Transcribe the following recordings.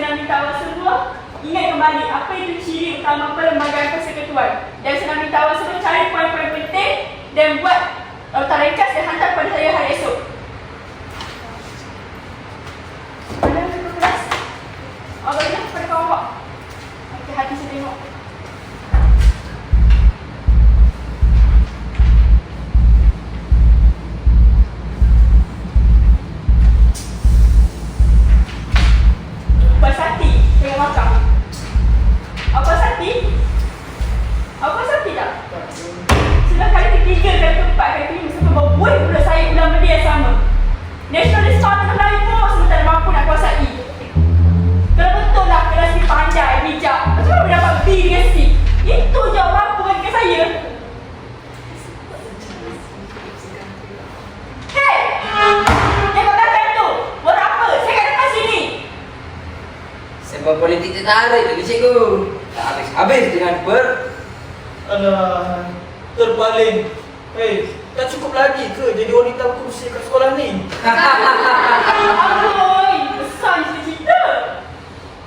nak minta awak semua ingat kembali apa itu ciri utama perlembagaan persekutuan. Dan nak minta awak semua cari poin-poin penting dan buat uh, ringkas dan hantar kepada saya hari esok. Nationalist kau tengah Melayu pun masih tak mampu nak kuasai. Kalau betul lah kelas ni pandai, bijak. Macam mana boleh dapat B dengan C? Itu je orang mampu bagi saya. Hei! Tengok belakang tu! Buat apa? Saya kat depan sini! Sebab politik tertarik lagi cikgu. Tak habis-habis dengan per. Alah, terpaling. Hei, tak cukup lagi ke jadi wanita kursi kat sekolah ni? Amboi, besar cita-cita.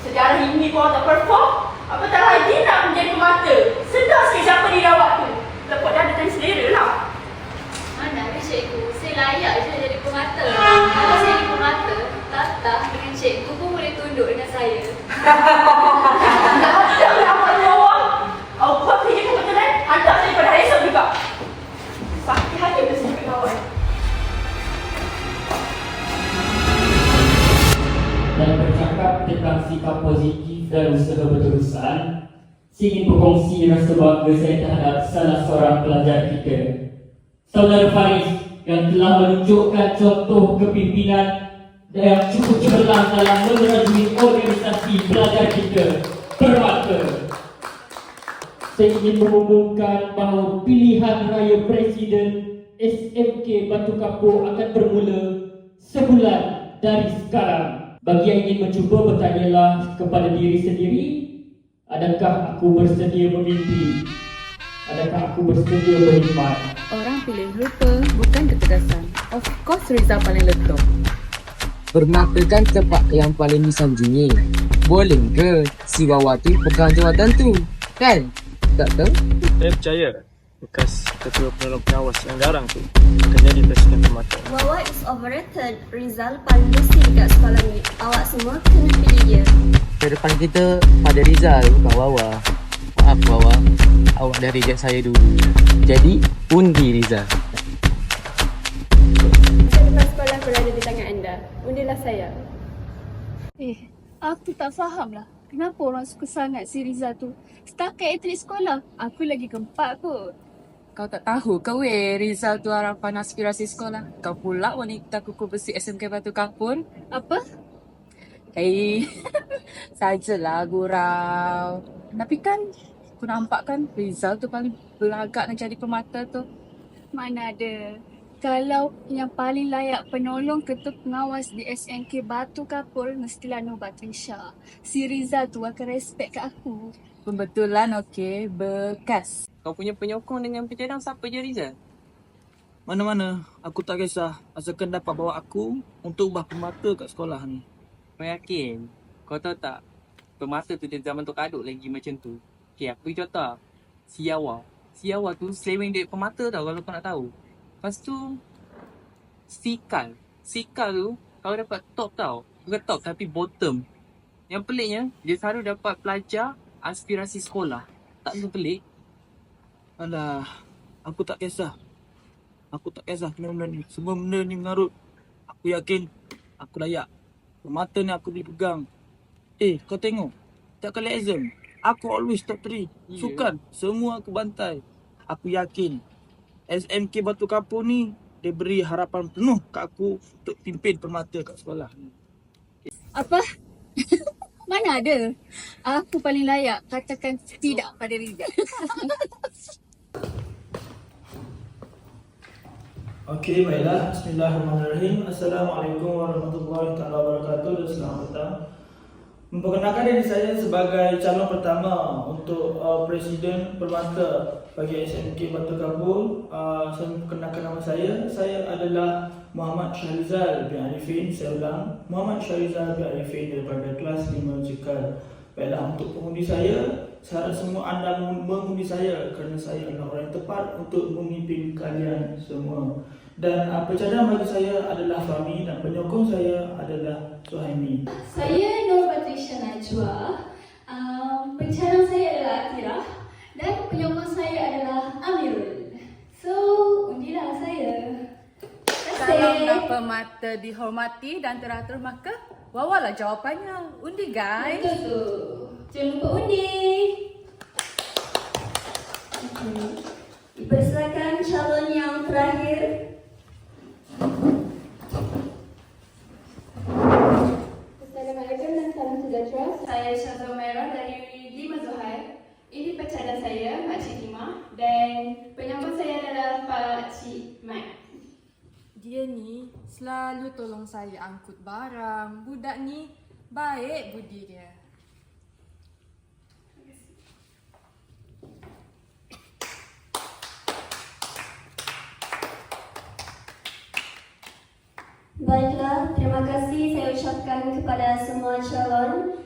Sejarah ini kau tak perform, apatah lagi nak menjadi pemata. Sedar sikit siapa diri awak tu. Lepot dah ada tanya selera lah. Mana ada cikgu? Saya layak je jadi pemata. Kalau saya jadi pemata, Tata dengan cikgu pun boleh tunduk dengan saya. sikap positif dan usaha berterusan, saya ingin berkongsi rasa bangga saya terhadap salah seorang pelajar kita. Saudara Faris yang telah menunjukkan contoh kepimpinan yang cukup cemerlang dalam menerajui organisasi pelajar kita, Permata. Saya ingin mengumumkan bahawa pilihan raya Presiden SMK Batu Kapur akan bermula sebulan dari sekarang. Bagi yang ingin mencuba, bertanyalah kepada diri sendiri, adakah aku bersedia memimpi? Adakah aku bersedia berkhidmat? Orang pilih rupa bukan ketegasan. Of course Rizal paling letup. Permatakan tempat yang paling disanjungi. Boleh ke si Wawa tu pegang jawatan tu? Kan? Tak tahu? Saya percaya bekas ketua penolong pengawas yang garang tu akan jadi presiden permata. Wawa is overrated. Rizal paling bersih dekat sekolah ni. Awak semua kena pilih dia. Depan kita pada Rizal bukan Wawa. Maaf Wawa, awak dah reject saya dulu. Jadi, undi Rizal. Masa depan sekolah berada di tangan anda. Undilah saya. Eh, aku tak faham lah. Kenapa orang suka sangat si Riza tu? Setakat atlet sekolah, aku lagi keempat kot. Kau tak tahu ke weh Rizal tu harapan aspirasi sekolah. Kau pula wanita kuku besi SMK Batu Kapur. Apa? Hei, sajalah gurau. Tapi kan, aku nampak kan Rizal tu paling belagak nak jadi pemata tu. Mana ada. Kalau yang paling layak penolong ketua pengawas di SNK Batu Kapur mestilah Nubat Risha. Si Riza tu akan respect kat aku. Pembetulan okey, bekas. Kau punya penyokong dengan pencadang siapa je Rizal? Mana-mana, aku tak kisah asalkan dapat bawa aku untuk ubah permata kat sekolah ni. Kau yakin? Kau tahu tak? Pemata tu dari zaman tu kaduk lagi macam tu. Okay, aku bagi contoh. Siawa. Siawa tu seleweng duit pemata tau kalau kau nak tahu. Lepas tu, Sikal. Sikal tu, kau dapat top tau. Bukan top tapi bottom. Yang peliknya, dia selalu dapat pelajar aspirasi sekolah. Tak tu pelik? Alah, aku tak kisah. Aku tak kisah benda-benda ni. Semua benda ni mengarut. Aku yakin aku layak. Permata ni aku boleh pegang. Eh, kau tengok. Setiap kali exam, aku always top 3. Ya. Sukan, semua aku bantai. Aku yakin SMK Batu Kapur ni dia beri harapan penuh kat aku untuk pimpin permata kat sekolah. Apa? Mana ada? Aku paling layak katakan tidak pada Rizal. Okey, baiklah. Bismillahirrahmanirrahim. Assalamualaikum warahmatullahi taala wabarakatuh dan selamat datang. Memperkenalkan diri saya sebagai calon pertama untuk uh, Presiden Permata bagi SMK Batu Kabul. Uh, saya memperkenalkan nama saya. Saya adalah Muhammad Syahrizal bin Arifin. Saya ulang, Muhammad Syahrizal bin Arifin daripada kelas 5 Cikal. Baiklah, untuk pengundi saya, saya semua anda mengundi saya kerana saya adalah orang yang tepat untuk memimpin kalian semua. Dan uh, pencadang bagi saya adalah Fahmi dan penyokong saya adalah Suhaimi. Saya Nur Batrisha Najwa. Um, pencarang saya adalah Atira dan penyokong saya adalah Amirul. So, undilah saya. Terima Kalau pemata dihormati dan teratur maka bawalah jawapannya. Undi guys. Betul tu. Jangan lupa undi. Hmm. Dipersilakan calon yang terakhir. Assalamualaikum dan salam sejahtera. Saya Syazwa Merah dari Lima Zuhair. Ini pencadang saya, Makcik Tima. Dan penyokong saya adalah Pak Cik Mat. Dia ni selalu tolong saya angkut barang. Budak ni baik budi dia. Baiklah, terima kasih saya ucapkan kepada semua calon.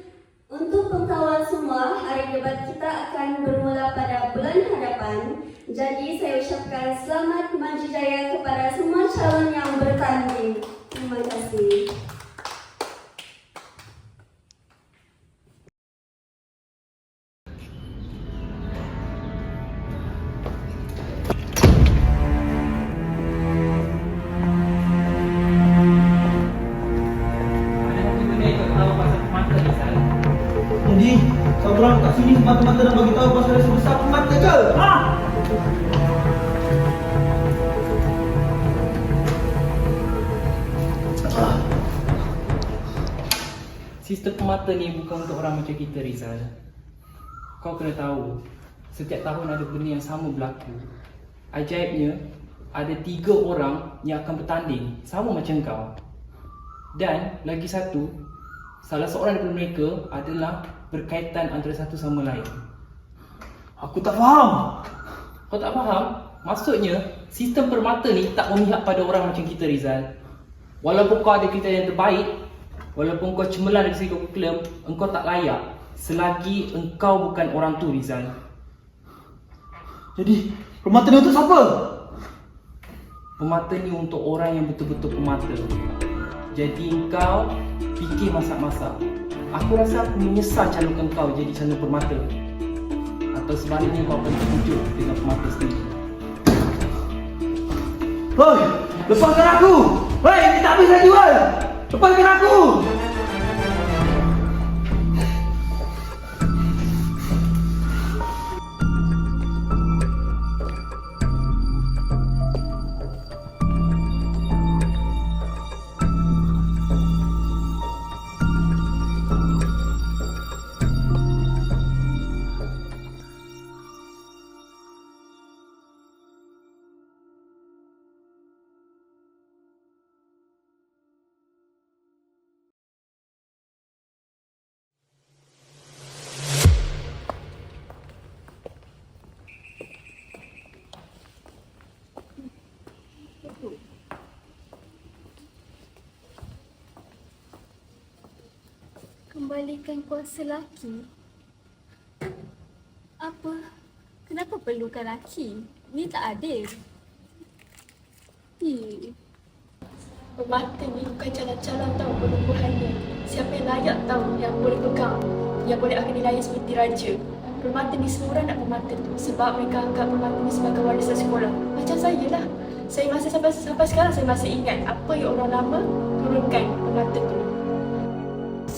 Untuk pengetahuan semua, hari debat kita akan bermula pada bulan hadapan. Jadi saya ucapkan selamat maju jaya kepada semua calon yang bertanding. Terima kasih. Pemata ni bukan untuk orang macam kita, Rizal. Kau kena tahu, setiap tahun ada benda yang sama berlaku. Ajaibnya, ada tiga orang yang akan bertanding sama macam kau. Dan lagi satu, salah seorang daripada mereka adalah berkaitan antara satu sama lain. Aku tak faham. Kau tak faham? Maksudnya, sistem permata ni tak memihak pada orang macam kita, Rizal. Walaupun kau ada kriteria yang terbaik, walaupun kau cemerlang dari segi kurikulum, engkau tak layak selagi engkau bukan orang tu, Rizal. Jadi, permata ni untuk siapa? Pemata ni untuk orang yang betul-betul pemata. Jadi engkau fikir masak-masak. Aku rasa aku menyesal calonkan kau jadi calon permata. Atau sebaliknya kau akan terwujud dengan pemata sendiri. Hoi, lepaskan aku! Hei, ini tak habis lagi, woi! Lepaskan aku! Kembalikan kuasa laki. Apa? Kenapa perlukan laki? Ni tak adil. Hmm. Pemata ni bukan calon-calon tahu penubuhannya. Siapa yang layak tahu yang boleh pegang, yang boleh akan dilayan seperti raja. Permata ni semua nak permata tu sebab mereka anggap permata ni sebagai warisan sekolah. Macam saya lah. Saya masih sampai sampai sekarang saya masih ingat apa yang orang lama turunkan permata tu.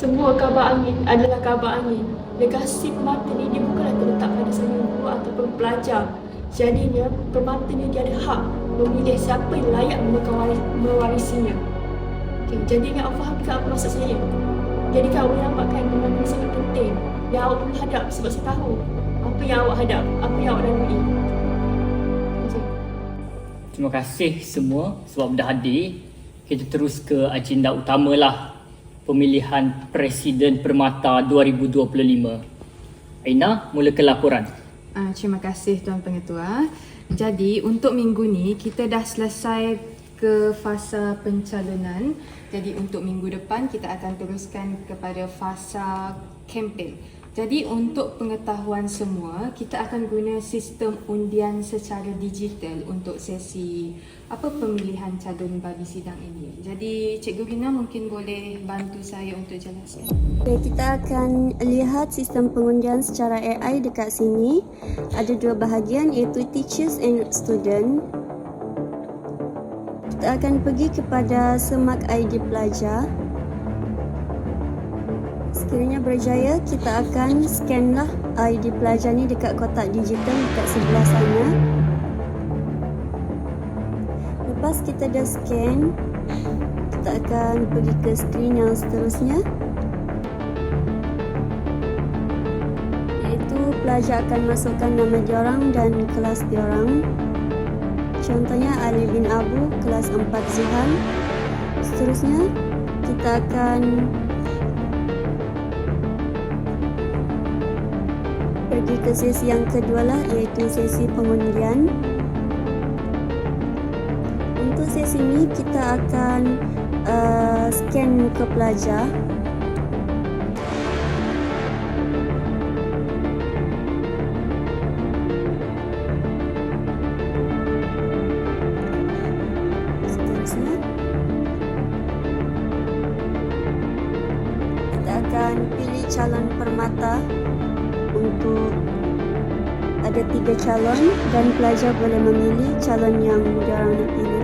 Semua kabar angin adalah kabar angin. Legasi permata ni dia bukanlah terletak pada seorang guru ataupun pelajar. Jadinya, permata ni dia ada hak memilih siapa yang layak mewarisinya. Okay, jadi ingat awak faham ke apa maksud saya? Jadi kau boleh nampakkan benda yang sangat penting yang awak perlu hadap sebab saya tahu apa yang awak hadap, apa yang awak lalui. Terima kasih semua sebab dah hadir. Kita terus ke agenda utamalah pemilihan Presiden Permata 2025. Aina, mulakan laporan. Uh, terima kasih Tuan Pengetua. Jadi untuk minggu ni kita dah selesai ke fasa pencalonan. Jadi untuk minggu depan kita akan teruskan kepada fasa kempen. Jadi untuk pengetahuan semua, kita akan guna sistem undian secara digital untuk sesi apa pemilihan calon bagi sidang ini. Jadi Cikgu Rina mungkin boleh bantu saya untuk jelaskan. Okay, kita akan lihat sistem pengundian secara AI dekat sini. Ada dua bahagian iaitu teachers and student. Kita akan pergi kepada semak ID pelajar. Sekiranya berjaya, kita akan scanlah ID pelajar ni dekat kotak digital dekat sebelah sana. Lepas kita dah scan, kita akan pergi ke skrin yang seterusnya. Iaitu pelajar akan masukkan nama diorang dan kelas diorang. Contohnya Ali bin Abu, kelas 4 Zuhan. Seterusnya, kita akan pergi ke sesi yang kedua lah iaitu sesi pengundian. Untuk sesi ini kita akan uh, scan muka pelajar. Dan pelajar boleh memilih calon yang diorang nak pilih.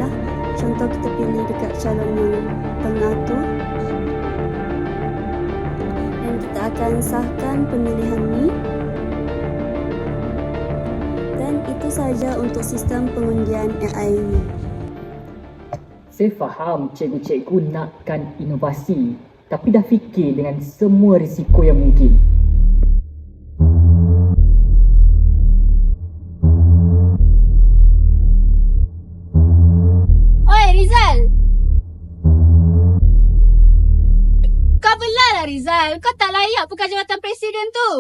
Contoh kita pilih dekat calon yang tengah tu. Dan kita akan sahkan pemilihan ni. Dan itu saja untuk sistem pengundian AI ini. Saya faham cikgu-cikgu nakkan inovasi tapi dah fikir dengan semua risiko yang mungkin. Rizal. Kau tak layak bukan jawatan presiden tu.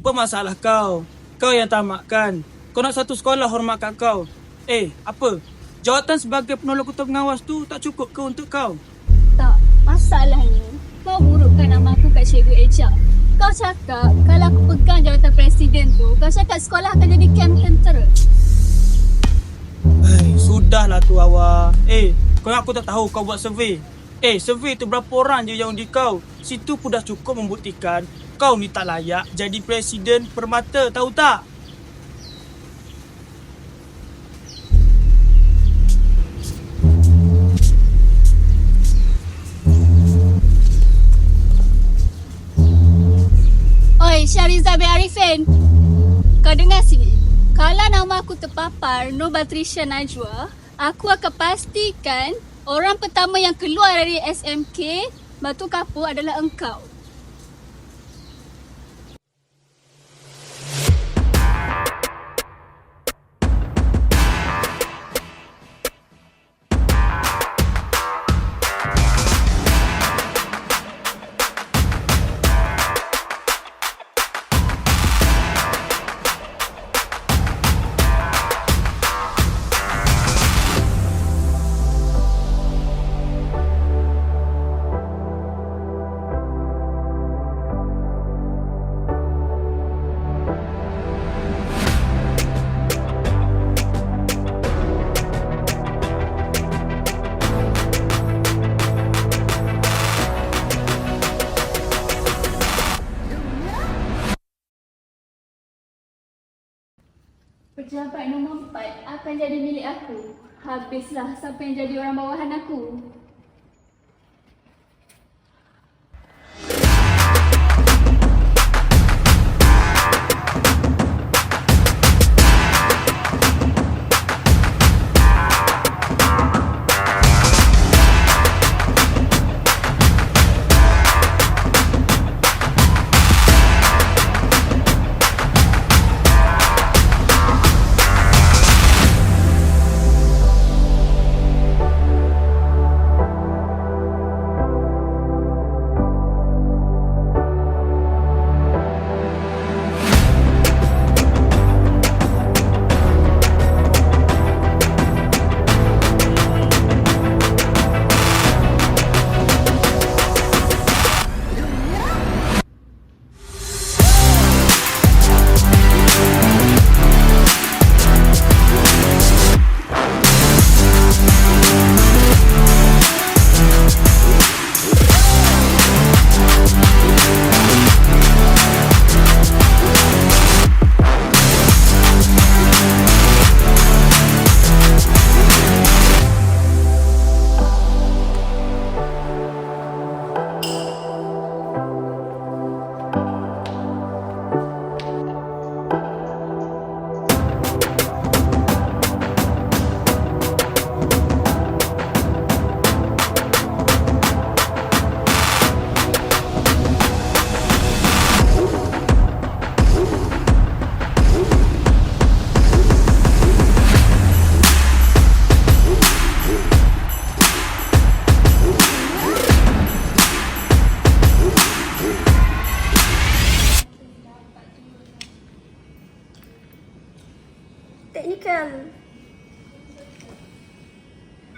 Apa masalah kau? Kau yang tamak kan? Kau nak satu sekolah hormatkan kau. Eh, apa? Jawatan sebagai penolong ketua pengawas tu tak cukup ke untuk kau? Tak, masalahnya kau burukkan nama aku kat cikgu Eja. Kau cakap kalau aku pegang jawatan presiden tu, kau cakap sekolah akan jadi camp tentera. Hai, sudahlah tu awak. Eh, kau aku tak tahu kau buat survey. Eh, survey tu berapa orang je yang undi kau? Situ pun dah cukup membuktikan kau ni tak layak jadi presiden permata, tahu tak? Syariza bin Arifin. Kau dengar sini. Kalau nama aku terpapar Nur Batrisha Najwa, aku akan pastikan orang pertama yang keluar dari SMK Batu Kapur adalah engkau. Habislah siapa yang jadi orang bawahan aku.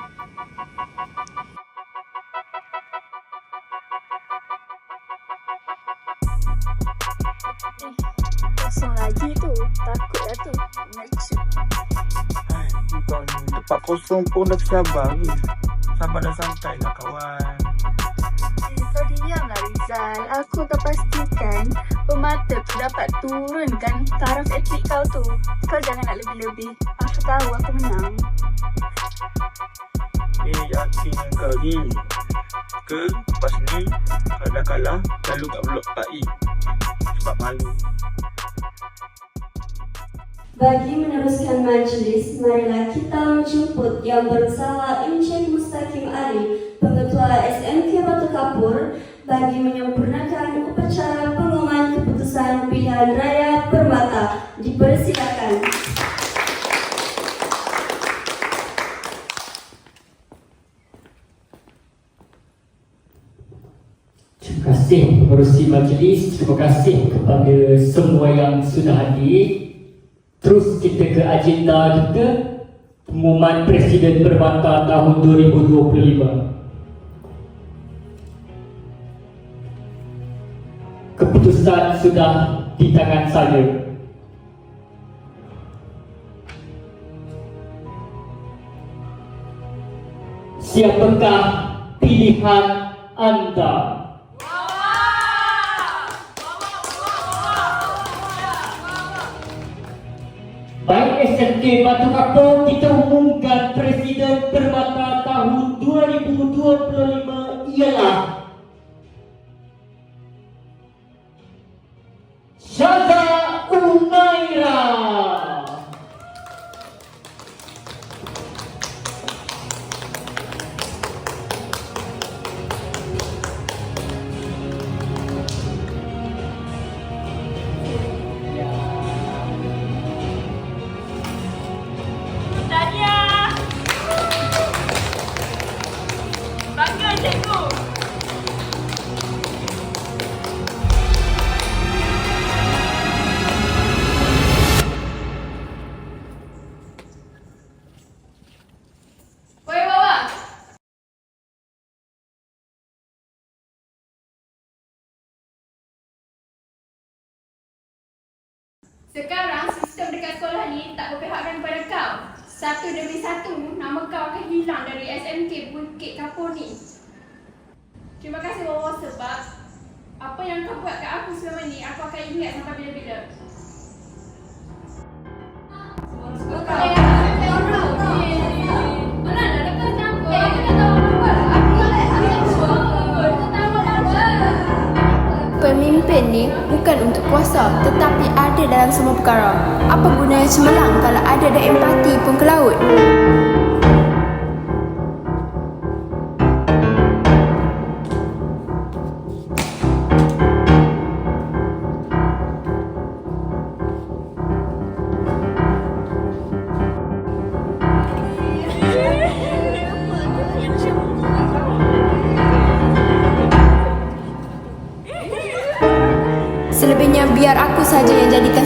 Eh, kosong dah pun dah sabar ni. Sabar dan santai lah kawan. Eh, kau diamlah Rizal. Aku akan pastikan pemata tu dapat turunkan taraf atlet kau tu. Kau jangan nak lebih-lebih. Aku tahu aku menang. Eh, yakin kau ni. Ke lepas ni, kalau kalah, lalu kat blok PAI. Sebab malu. Bagi meneruskan majlis, marilah kita menjemput yang berusaha Encik Mustaqim Ali, Pengetua SMK Batu Kapur, bagi menyempurnakan upacara pengumuman keputusan pilihan raya Permata. Dipersilakan. Terima kasih pengerusi majlis, terima kasih kepada semua yang sudah hadir. Terus kita ke agenda kita, pengumuman Presiden Permata tahun 2025. Keputusan sudah di tangan saya. Siapakah pilihan anda? Batu Kapur kita umumkan Presiden Permata tahun 2025 ialah Sekarang sistem dekat sekolah ni tak berpihakkan kepada kau. Satu demi satu, nama kau akan hilang dari SMK Bukit Kapur ni. Terima kasih Wawa sebab apa yang kau buat kat aku selama ni, aku akan ingat sampai bila-bila. Pemimpin ni bukan untuk kuasa tetapi ada dalam semua perkara. Apa gunanya cemerlang kalau ada dan empati pun ke laut?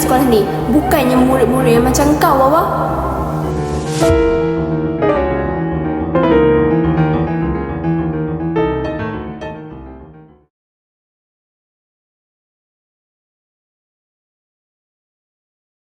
Sekolah ni. Bukannya murid-murid yang macam kau, Wawa